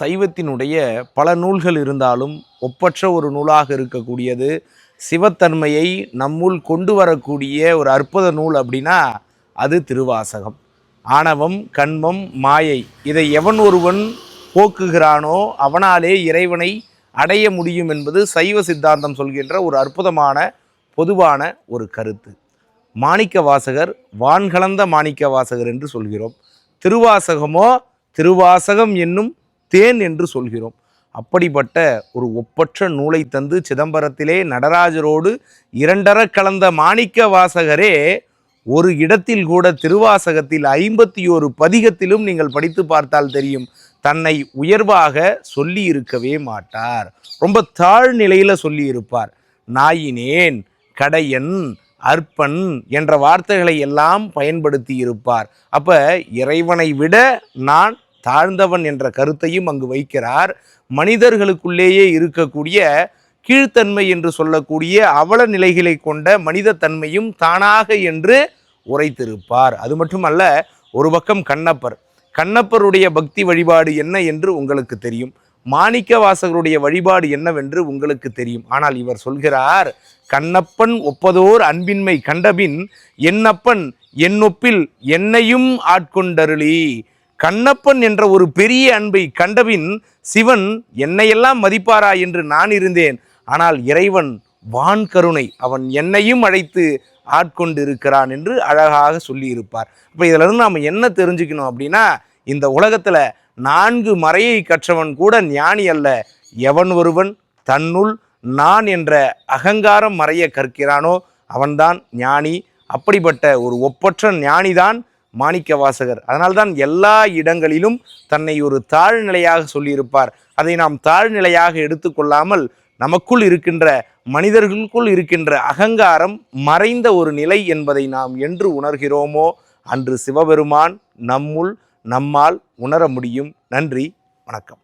சைவத்தினுடைய பல நூல்கள் இருந்தாலும் ஒப்பற்ற ஒரு நூலாக இருக்கக்கூடியது சிவத்தன்மையை நம்முள் கொண்டு வரக்கூடிய ஒரு அற்புத நூல் அப்படின்னா அது திருவாசகம். ஆணவம் கண்மம் மாயை இதை எவன் ஒருவன் போக்குகிறானோ அவனாலே இறைவனை அடைய முடியும் என்பது சைவ சித்தாந்தம் சொல்கின்ற ஒரு அற்புதமான பொதுவான ஒரு கருத்து. மாணிக்க வாசகர் வான்கலந்த மாணிக்க வாசகர் என்று சொல்கிறோம். திருவாசகமோ திருவாசகம் என்னும் தேன் என்று சொல்கிறோம். அப்படிப்பட்ட ஒரு ஒப்பற்ற நூலை தந்து சிதம்பரத்திலே நடராஜரோடு இரண்டர கலந்த மாணிக்க வாசகரே ஒரு இடத்தில் கூட திருவாசகத்தில் ஐம்பத்தி ஒரு பதிகத்திலும் நீங்கள் படித்து பார்த்தால் தெரியும். தன்னை உயர்வாக சொல்லி இருக்கவே மாட்டார். ரொம்ப தாழ்நிலையில் சொல்லியிருப்பார். நாயினேன் கடையன் அற்பன் என்ற வார்த்தைகளை எல்லாம் பயன்படுத்தி இருப்பார் அப்போ இறைவனை விட நான் தாழ்ந்தவன் என்ற கருத்தையும் அங்கு வைக்கிறார். மனிதர்களுக்குள்ளேயே இருக்கக்கூடிய கீழ்த்தன்மை என்று சொல்லக்கூடிய அவல நிலைகளை கொண்ட மனித தன்மையும் தானாக என்று உரைத்திருப்பார். அது மட்டுமல்ல ஒரு பக்கம் கண்ணப்பர். கண்ணப்பருடைய பக்தி வழிபாடு என்ன என்று உங்களுக்கு தெரியும். மாணிக்க வாசகருடைய வழிபாடு என்னவென்று உங்களுக்கு தெரியும். ஆனால் இவர் சொல்கிறார் கண்ணப்பன் ஒப்பதோர் அன்பின்மை கண்டபின் என்னப்பன் என்னொப்பில் என்னையும் ஆட்கொண்டருளி. கண்ணப்பன் என்ற ஒரு பெரிய அன்பை கண்டபின் சிவன் என்னையெல்லாம் மதிப்பாரா என்று நான் இருந்தேன். ஆனால் இறைவன் வான் கருணை அவன் என்னையும் அழைத்து ஆட்கொண்டு இருக்கிறான் என்று அழகாக சொல்லியிருப்பார். இப்போ இதுல இருந்து நாம் என்ன தெரிஞ்சுக்கணும் அப்படின்னா இந்த உலகத்தில் நான்கு மறையை கற்றவன் கூட ஞானி அல்ல. எவன் ஒருவன்? தன்னுள் நான் என்ற அகங்காரம் மறைய கற்கிறானோ அவன்தான் ஞானி. அப்படிப்பட்ட ஒரு ஒப்பற்ற ஞானிதான் மாணிக்க வாசகர் அதனால்தான் எல்லா இடங்களிலும் தன்னை ஒரு தாழ்நிலையாக சொல்லியிருப்பார். அதை நாம் தாழ்நிலையாக எடுத்துக்கொள்ளாமல் நமக்குள் இருக்கின்ற மனிதர்களுக்குள் இருக்கின்ற அகங்காரம் மறைந்த ஒரு நிலை என்பதை நாம் என்று உணர்கிறோமோ அன்று சிவபெருமான் நம்முள் நம்மால் உணர முடியும். நன்றி வணக்கம்.